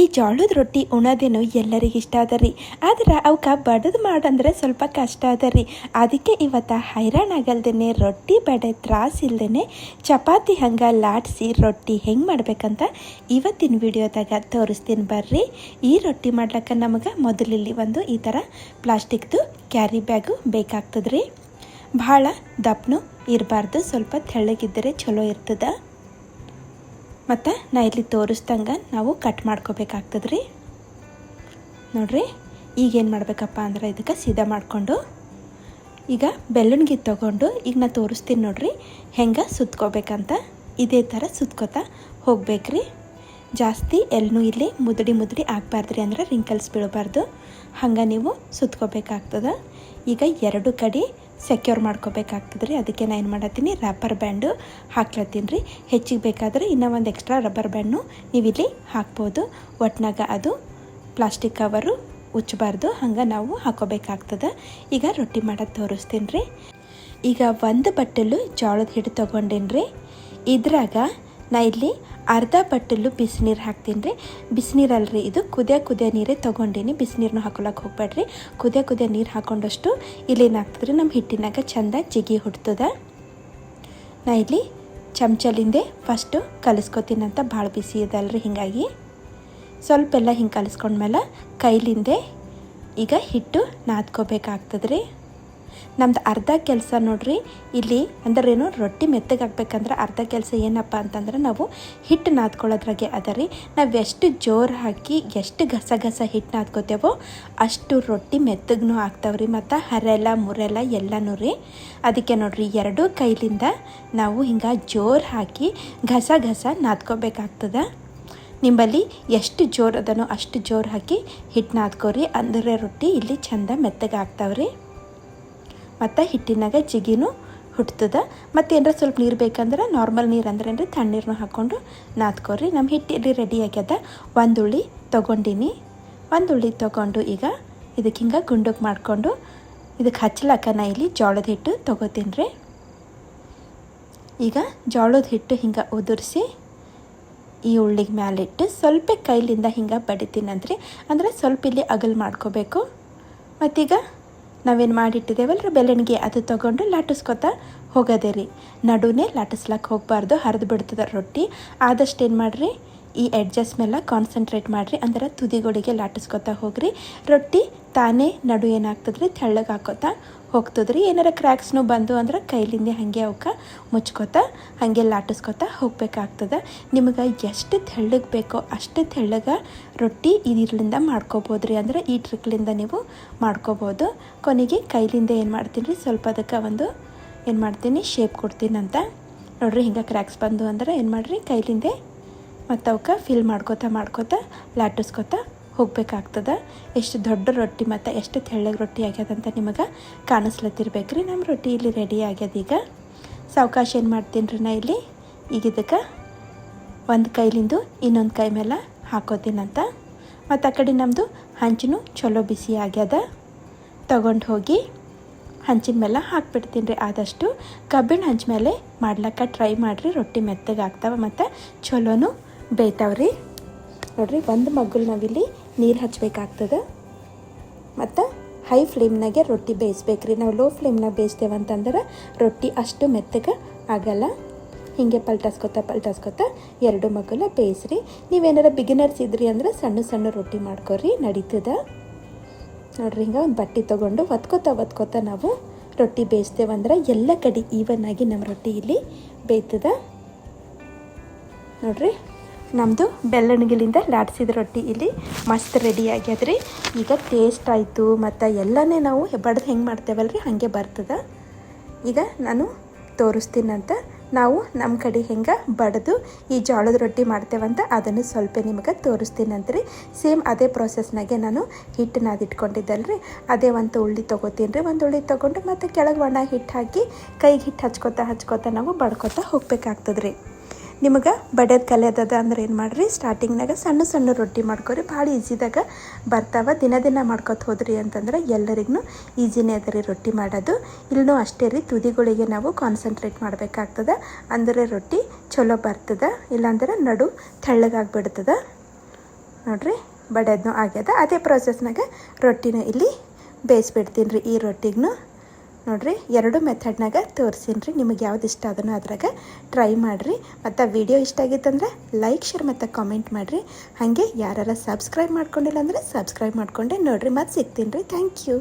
ಈ ಜೋಳದ ರೊಟ್ಟಿ ಉಣೋದೇನು ಎಲ್ಲರಿಗೆ ಇಷ್ಟ ಅದ ರೀ ಆದ್ರೆ ಅವಕ್ಕೆ ಬಡದು ಮಾಡಂದ್ರೆ ಸ್ವಲ್ಪ ಕಷ್ಟ ಅದ ರೀ ಅದಕ್ಕೆ ಇವತ್ತು ಹೈರಾಣ ಆಗಲ್ದೇನೆ ರೊಟ್ಟಿ ಬಡೆ ತ್ರಾಸ ಇಲ್ದೇ ಚಪಾತಿ ಹಂಗೆ ಲಾಟ್ಸಿ ರೊಟ್ಟಿ ಹೆಂಗೆ ಮಾಡ್ಬೇಕಂತ ಇವತ್ತಿನ ವಿಡಿಯೋದಾಗ ತೋರಿಸ್ತೀನಿ ಬರ್ರಿ. ಈ ರೊಟ್ಟಿ ಮಾಡ್ಲಿಕ್ಕೆ ನಮಗೆ ಮೊದಲಿಲ್ಲಿ ಒಂದು ಈ ಥರ ಪ್ಲಾಸ್ಟಿಕ್ದು ಕ್ಯಾರಿ ಬ್ಯಾಗು ಬೇಕಾಗ್ತದ್ರಿ. ಭಾಳ ದಪ್ಪನು ಇರಬಾರ್ದು, ಸ್ವಲ್ಪ ತೆಳ್ಳಗಿದ್ದರೆ ಚಲೋ ಇರ್ತದ. ಮತ್ತು ನಾ ಇಲ್ಲಿ ತೋರಿಸ್ದಂಗೆ ನಾವು ಕಟ್ ಮಾಡ್ಕೋಬೇಕಾಗ್ತದೆ ರೀ ನೋಡ್ರಿ ಈಗೇನು ಮಾಡಬೇಕಪ್ಪ ಅಂದ್ರೆ ಇದಕ್ಕೆ ಸೀದಾ ಮಾಡಿಕೊಂಡು, ಈಗ ಬೆಲ್ಲುಣ್ಗಿ ತೊಗೊಂಡು ಈಗ ನಾ ತೋರಿಸ್ತೀನಿ ನೋಡ್ರಿ, ಹೆಂಗೆ ಸುತ್ಕೋಬೇಕಂತ. ಇದೇ ಥರ ಸುತ್ಕೋತಾ ಹೋಗ್ಬೇಕ್ರಿ. ಜಾಸ್ತಿ ಎಲ್ಲೂ ಇಲ್ಲಿ ಮುದುಡಿ ಮುದುಡಿ ಆಗಬಾರ್ದ್ರಿ ಅಂದ್ರೆ ರಿಂಕಲ್ಸ್ ಬೀಳಬಾರ್ದು. ಹಂಗೆ ನೀವು ಸುತ್ಕೋಬೇಕಾಗ್ತದೆ. ಈಗ ಎರಡು ಕಡೆ ಸೆಕ್ಯೂರ್ ಮಾಡ್ಕೋಬೇಕಾಗ್ತದೆ ರೀ ಅದಕ್ಕೆ ನಾನು ಏನು ಮಾಡತ್ತೀನಿ? ರಬ್ಬರ್ ಬ್ಯಾಂಡು ಹಾಕ್ಲತ್ತೀನಿ ರೀ. ಹೆಚ್ಚಿಗೆ ಬೇಕಾದರೆ ಇನ್ನೂ ಒಂದು ಎಕ್ಸ್ಟ್ರಾ ರಬ್ಬರ್ ಬ್ಯಾಂಡ್ನು ನೀವು ಇಲ್ಲಿ ಹಾಕ್ಬೋದು. ಒಟ್ನಾಗ ಅದು ಪ್ಲಾಸ್ಟಿಕ್ ಕವರು ಉಚ್ಚಬಾರ್ದು. ಹಂಗೆ ನಾವು ಹಾಕೋಬೇಕಾಗ್ತದೆ. ಈಗ ರೊಟ್ಟಿ ಮಾಡೋದು ತೋರಿಸ್ತೀನಿ ರೀ. ಈಗ ಒಂದು ಬಟ್ಟಲು ಜೋಳದ ಹಿಟ್ಟು ತೊಗೊಂಡೇನಿ ರೀ ಇದ್ರಾಗ ನಾ ಇಲ್ಲಿ ಅರ್ಧ ಬಟ್ಟಲು ಬಿಸಿನೀರು ಹಾಕ್ತೀನಿ ರೀ. ಬಿಸಿನೀರಲ್ರಿ, ಇದು ಕುದಿಯ ಕುದಿಯ ನೀರೇ ತೊಗೊಂಡೀನಿ ಬಿಸಿನೀರನ್ನ ಹಾಕೊಳಕ್ಕೆ ಹೋಗ್ಬೇಡ್ರಿ. ಕುದಿಯ ಕುದಿಯ ನೀರು ಹಾಕೊಂಡಷ್ಟು ಇಲ್ಲೇನಾಗ್ತದ್ರಿ ನಮ್ಮ ಹಿಟ್ಟಿನಾಗ ಚಂದ ಜಿಗಿ ಹುಡ್ತದ ನಾ ಇಲ್ಲಿ ಚಮಚಲಿಂದೆ ಫಸ್ಟು ಕಲಿಸ್ಕೊತೀನಿ ಅಂತ ಭಾಳ ಬಿಸಿ ಇದಲ್ರಿ ಹೀಗಾಗಿ. ಸ್ವಲ್ಪ ಎಲ್ಲ ಹಿಂಗೆ ಕಲಿಸ್ಕೊಂಡ್ಮೇಲೆ ಕೈಲಿಂದೆ ಈಗ ಹಿಟ್ಟು ನಾದ್ಕೋಬೇಕಾಗ್ತದೆ ರೀ ನಮ್ದು ಅರ್ಧ ಕೆಲಸ ನೋಡ್ರಿ, ಇಲ್ಲಿ ಅಂದ್ರೇನು ರೊಟ್ಟಿ ಮೆತ್ತಗಾಗ್ಬೇಕಂದ್ರೆ ಅರ್ಧ ಕೆಲಸ ಏನಪ್ಪ ಅಂತಂದ್ರೆ ನಾವು ಹಿಟ್ಟು ನಾದ್ಕೊಳ್ಳೋದ್ರಾಗೆ ಅದ ರೀ. ನಾವು ಎಷ್ಟು ಜೋರು ಹಾಕಿ ಎಷ್ಟು ಗಸಗಸ ಗಸ ಹಿಟ್ಟು ನಾದ್ಕೋತೇವೋ ಅಷ್ಟು ರೊಟ್ಟಿ ಮೆತ್ತಗೂ ಆಗ್ತಾವ್ರಿ ಮತ್ತು ಹರೆಲ್ಲ ಮುರೆಲ್ಲ ಎಲ್ಲನೂ ರೀ. ಅದಕ್ಕೆ ನೋಡ್ರಿ, ಎರಡೂ ಕೈಲಿಂದ ನಾವು ಹಿಂಗೆ ಜೋರು ಹಾಕಿ ಘಸ ಘಸ ನಾದ್ಕೋಬೇಕಾಗ್ತದೆ. ನಿಂಬಲ್ಲಿ ಎಷ್ಟು ಜೋರು ಅದನೋ ಅಷ್ಟು ಜೋರು ಹಾಕಿ ಹಿಟ್ಟು ನಾದ್ಕೋರಿ, ಅಂದರೆ ರೊಟ್ಟಿ ಇಲ್ಲಿ ಚಂದ ಮೆತ್ತಗೆ ಆಗ್ತಾವ್ರಿ ಮತ್ತು ಹಿಟ್ಟಿನಾಗ ಜಿಗಿನೂ ಹುಟ್ತದ. ಮತ್ತು ಏನಾರ ಸ್ವಲ್ಪ ನೀರು ಬೇಕಂದ್ರೆ ನಾರ್ಮಲ್ ನೀರು ಅಂದ್ರೆ ಏನ್ರಿ ತಣ್ಣೀರನ್ನ ಹಾಕ್ಕೊಂಡು ನಾದ್ಕೊರಿ. ನಮ್ಮ ಹಿಟ್ಟು ಇಲ್ಲಿ ರೆಡಿ ಆಗ್ಯದ ಒಂದು ಉಳ್ಳಿ ತೊಗೊಂಡಿನಿ. ಒಂದು ಉಳ್ಳಿ ತೊಗೊಂಡು ಈಗ ಇದಕ್ಕೆ ಹಿಂಗೆ ಗುಂಡಕ್ಕೆ ಮಾಡಿಕೊಂಡು ಇದಕ್ಕೆ ಹಚ್ಚಲಕ್ಕ ನಾ ಇಲ್ಲಿ ಜೋಳದ ಹಿಟ್ಟು ತೊಗೋತೀನಿ ರೀ ಈಗ ಜೋಳದ ಹಿಟ್ಟು ಹಿಂಗೆ ಉದುರಿಸಿ ಈ ಉಳ್ಳಿಗೆ ಮ್ಯಾಲಿಟ್ಟು ಸ್ವಲ್ಪ ಕೈಲಿಂದ ಹಿಂಗೆ ಬಡಿತೀನಂದ್ರಿ ಅಂದರೆ ಸ್ವಲ್ಪ ಇಲ್ಲಿ ಅಗಲ್ ಮಾಡ್ಕೋಬೇಕು. ಮತ್ತೀಗ ನಾವೇನು ಮಾಡಿಟ್ಟಿದ್ದೇವಲ್ರಿ ಬೆಲ್ಲಣಿಗೆ ಅದು ತೊಗೊಂಡು ಲಾಟಿಸ್ಕೊತಾ ಹೋಗೋದೇ ರೀ. ನಡುವೆ ಲಾಟಿಸ್ಲಕ್ಕೆ ಹೋಗಬಾರ್ದು, ಹರಿದು ಬಿಡ್ತದೆ ರೊಟ್ಟಿ. ಆದಷ್ಟು ಏನು ಮಾಡಿರಿ? ಈ ಎಡ್ಜಸ್ ಮೇಲೆ ಕಾನ್ಸಂಟ್ರೇಟ್ ಮಾಡಿರಿ, ಅಂದ್ರೆ ತುದಿಗಳಿಗೆ ಲಾಟಿಸ್ಕೊತಾ ಹೋಗ್ರಿ. ರೊಟ್ಟಿ ತಾನೇ ನಡು ಏನಾಗ್ತದ್ರಿ? ತೆಳ್ಳಗೆ ಹಾಕೋತಾ ಹೋಗ್ತದ್ರಿ. ಏನಾರ ಕ್ರ್ಯಾಕ್ಸ್ನು ಬಂದು ಅಂದ್ರೆ ಕೈಲಿಂದ ಹಾಗೆ ಅವಕ್ಕೆ ಮುಚ್ಕೋತಾ, ಹಾಗೆ ಲಾಟಿಸ್ಕೊತಾ ಹೋಗ್ಬೇಕಾಗ್ತದೆ. ನಿಮಗೆ ಎಷ್ಟು ತೆಳ್ಳಗೆ ಬೇಕೋ ಅಷ್ಟು ತೆಳ್ಳಗೆ ರೊಟ್ಟಿ ಇದಿರ್ಲಿಂದ ಮಾಡ್ಕೋಬೋದು ರೀ ಅಂದ್ರೆ ಈ ಟ್ರಿಕ್ಲಿಂದ ನೀವು ಮಾಡ್ಕೋಬೋದು. ಕೊನೆಗೆ ಕೈಲಿಂದ ಏನು ಮಾಡ್ತೀನಿ ರೀ ಸ್ವಲ್ಪ ಅದಕ್ಕೆ ಒಂದು ಏನು ಮಾಡ್ತೀನಿ? ಶೇಪ್ ಕೊಡ್ತೀನಿ ಅಂತ ನೋಡ್ರಿ ಹಿಂಗೆ ಕ್ರ್ಯಾಕ್ಸ್ ಬಂದು ಅಂದ್ರೆ ಏನು ಮಾಡಿರಿ? ಕೈಲಿಂದೆ ಮತ್ತು ಅವಕ್ಕೆ ಫಿಲ್ ಮಾಡ್ಕೋತಾ ಮಾಡ್ಕೋತಾ ಲಾಟಿಸ್ಕೋತಾ ಹೋಗ್ಬೇಕಾಗ್ತದೆ. ಎಷ್ಟು ದೊಡ್ಡ ರೊಟ್ಟಿ ಮತ್ತು ಎಷ್ಟು ತೆಳ್ಳಗೆ ರೊಟ್ಟಿ ಆಗ್ಯದಂತ ನಿಮಗೆ ಕಾಣಿಸ್ಲತ್ತಿರ್ಬೇಕು ರೀ ನಮ್ಮ ರೊಟ್ಟಿ ಇಲ್ಲಿ ರೆಡಿ ಆಗ್ಯದ ಈಗ. ಸಾವಕಾಶ ಏನು ಮಾಡ್ತೀನಿ ರೀ ನಾ ಇಲ್ಲಿ? ಈಗ ಒಂದು ಕೈಲಿಂದು ಇನ್ನೊಂದು ಕೈ ಮೇಲೆ ಹಾಕೋತೀನಂತ. ಮತ್ತು ಆ ಕಡೆ ನಮ್ಮದು ಹಂಚಿನೂ ಚಲೋ ಬಿಸಿ ಆಗ್ಯದ. ತಗೊಂಡು ಹೋಗಿ ಹಂಚಿನ ಮೇಲೆ ಹಾಕ್ಬಿಡ್ತೀನಿ ರೀ ಆದಷ್ಟು. ಕಬ್ಬಿಣ ಹಂಚ ಮೇಲೆ ಮಾಡ್ಲಿಕ್ಕೆ ಟ್ರೈ ಮಾಡಿರಿ. ರೊಟ್ಟಿ ಮೆತ್ತಗೆ ಆಗ್ತಾವೆ ಮತ್ತು ಚಲೋನು ಬೇಯ್ತಾವ್ರಿ. ನೋಡ್ರಿ, ಒಂದು ಮಗ್ಗಲು ನಾವಿಲ್ಲಿ ನೀರು ಹಚ್ಚಬೇಕಾಗ್ತದೆ ಮತ್ತು ಹೈ ಫ್ಲೇಮ್ನಾಗೆ ರೊಟ್ಟಿ ಬೇಯಿಸ್ಬೇಕ್ರಿ. ನಾವು ಲೋ ಫ್ಲೇಮ್ನಾಗ ಬೇಯಿಸ್ತೇವೆ ಅಂತಂದ್ರೆ ರೊಟ್ಟಿ ಅಷ್ಟು ಮೆತ್ತಗೆ ಆಗಲ್ಲ. ಹೀಗೆ ಪಲ್ಟಾಸ್ಕೊತಾ ಪಲ್ಟಾಸ್ಕೊತಾ ಎರಡು ಮಗ್ಗಲ ಬೇಯಿಸ್ರಿ. ನೀವೇನಾರ ಬಿಗಿನರ್ಸ್ ಇದ್ರಿ ಅಂದ್ರೆ ಸಣ್ಣ ಸಣ್ಣ ರೊಟ್ಟಿ ಮಾಡ್ಕೊರಿ, ನಡೀತದ. ನೋಡ್ರಿ, ಹಿಂಗೆ ಒಂದು ಬಟ್ಟೆ ತೊಗೊಂಡು ಒತ್ಕೋತಾ ಒತ್ಕೋತಾ ನಾವು ರೊಟ್ಟಿ ಬೇಯಿಸ್ತೇವಂದ್ರೆ ಎಲ್ಲ ಕಡೆ ಈವನ್ ಆಗಿ ನಮ್ಮ ರೊಟ್ಟಿ ಇಲ್ಲಿ ಬೇಯ್ತದ. ನೋಡ್ರಿ. ನಮ್ಮದು ಬೆಲ್ಲಣಿಗೆಲಿಂದ ಲಾಡ್ಸಿದ ರೊಟ್ಟಿ ಇಲ್ಲಿ ಮಸ್ತ್ ರೆಡಿ ಆಗ್ಯದ್ರಿ. ಈಗ ಟೇಸ್ಟ್ ಆಯಿತು, ಮತ್ತು ಎಲ್ಲನೇ ನಾವು ಬಡ್ದು ಹೆಂಗೆ ಮಾಡ್ತೇವಲ್ರಿ, ಹಾಗೆ ಬರ್ತದ. ಈಗ ನಾನು ತೋರಿಸ್ತೀನಂತ, ನಾವು ನಮ್ಮ ಕಡೆ ಹೆಂಗೆ ಬಡ್ದು ಈ ಜೋಳದ ರೊಟ್ಟಿ ಮಾಡ್ತೇವಂತ ಅದನ್ನು ಸ್ವಲ್ಪ ನಿಮಗೆ ತೋರಿಸ್ತೀನಂತ್ರಿ. ಸೇಮ್ ಅದೇ ಪ್ರೊಸೆಸ್ನಾಗೆ ನಾನು ಹಿಟ್ಟು ನಾದಿಟ್ಕೊಂಡಿದ್ದಲ್ರಿ ಅದೇ ಒಂದು ಉಳ್ಳಿ ತೊಗೋತೀನಿ ರೀ ಒಂದು ಉಳ್ಳಿ ತೊಗೊಂಡು ಮತ್ತು ಕೆಳಗೆ ಒಣ ಹಿಟ್ಟು ಹಾಕಿ ಕೈಗೆ ಹಿಟ್ಟು ಹಚ್ಕೋತಾ ಹಚ್ಕೋತಾ ನಾವು ಬಡ್ಕೋತಾ ಹೋಗ್ಬೇಕಾಗ್ತದೆ ರೀ ನಿಮಗೆ ಬಡ್ಯದ ಕಲಿಯೋದದ ಅಂದ್ರೆ ಏನು ಮಾಡಿರಿ? ಸ್ಟಾರ್ಟಿಂಗ್ನಾಗ ಸಣ್ಣ ಸಣ್ಣ ರೊಟ್ಟಿ ಮಾಡ್ಕೊರಿ. ಭಾಳ ಈಸಿದಾಗ ಬರ್ತಾವ. ದಿನ ದಿನ ಮಾಡ್ಕೊತ ಹೋದ್ರಿ ಅಂತಂದ್ರೆ ಎಲ್ಲರಿಗೂ ಈಸಿನೇ ಅದ ರೀ ರೊಟ್ಟಿ ಮಾಡೋದು. ಇಲ್ಲೂ ಅಷ್ಟೇ ರೀ, ತುದಿಗಳಿಗೆ ನಾವು ಕಾನ್ಸಂಟ್ರೇಟ್ ಮಾಡಬೇಕಾಗ್ತದೆ. ಅಂದರೆ ರೊಟ್ಟಿ ಚಲೋ ಬರ್ತದೆ. ಇಲ್ಲಾಂದ್ರೆ ನಡು ತೆಳ್ಳಗಾಗ್ಬಿಡ್ತದೆ. ನೋಡಿರಿ, ಬಡದ್ನೂ ಆಗ್ಯದ. ಅದೇ ಪ್ರೊಸೆಸ್ನಾಗ ರೊಟ್ಟಿನ ಇಲ್ಲಿ ಬೇಯಿಸ್ಬಿಡ್ತೀನಿ ರೀ ಈ ರೊಟ್ಟಿಗೂ ನೋಡ್ರಿ, ಎರಡು ಮೆಥಡ್ನಾಗ ತೋರಿಸೀನಿ ರೀ. ನಿಮಗೆ ಯಾವ್ದು ಇಷ್ಟ ಅದನ್ನು ಅದ್ರಾಗ ಟ್ರೈ ಮಾಡಿರಿ. ಮತ್ತು ವಿಡಿಯೋ ಇಷ್ಟ ಆಗಿತ್ತಂದ್ರೆ ಲೈಕ್ ಶೇರ್ ಮತ್ತು ಕಾಮೆಂಟ್ ಮಾಡಿರಿ. ಹಾಗೆ ಯಾರು ಸಬ್ಸ್ಕ್ರೈಬ್ ಮಾಡ್ಕೊಂಡಿಲ್ಲ ಅಂದರೆ ಸಬ್ಸ್ಕ್ರೈಬ್ ಮಾಡ್ಕೊಂಡೆ ನೋಡಿರಿ. ಮತ್ತೆ ಸಿಗ್ತೀನಿ ರೀ. Thank you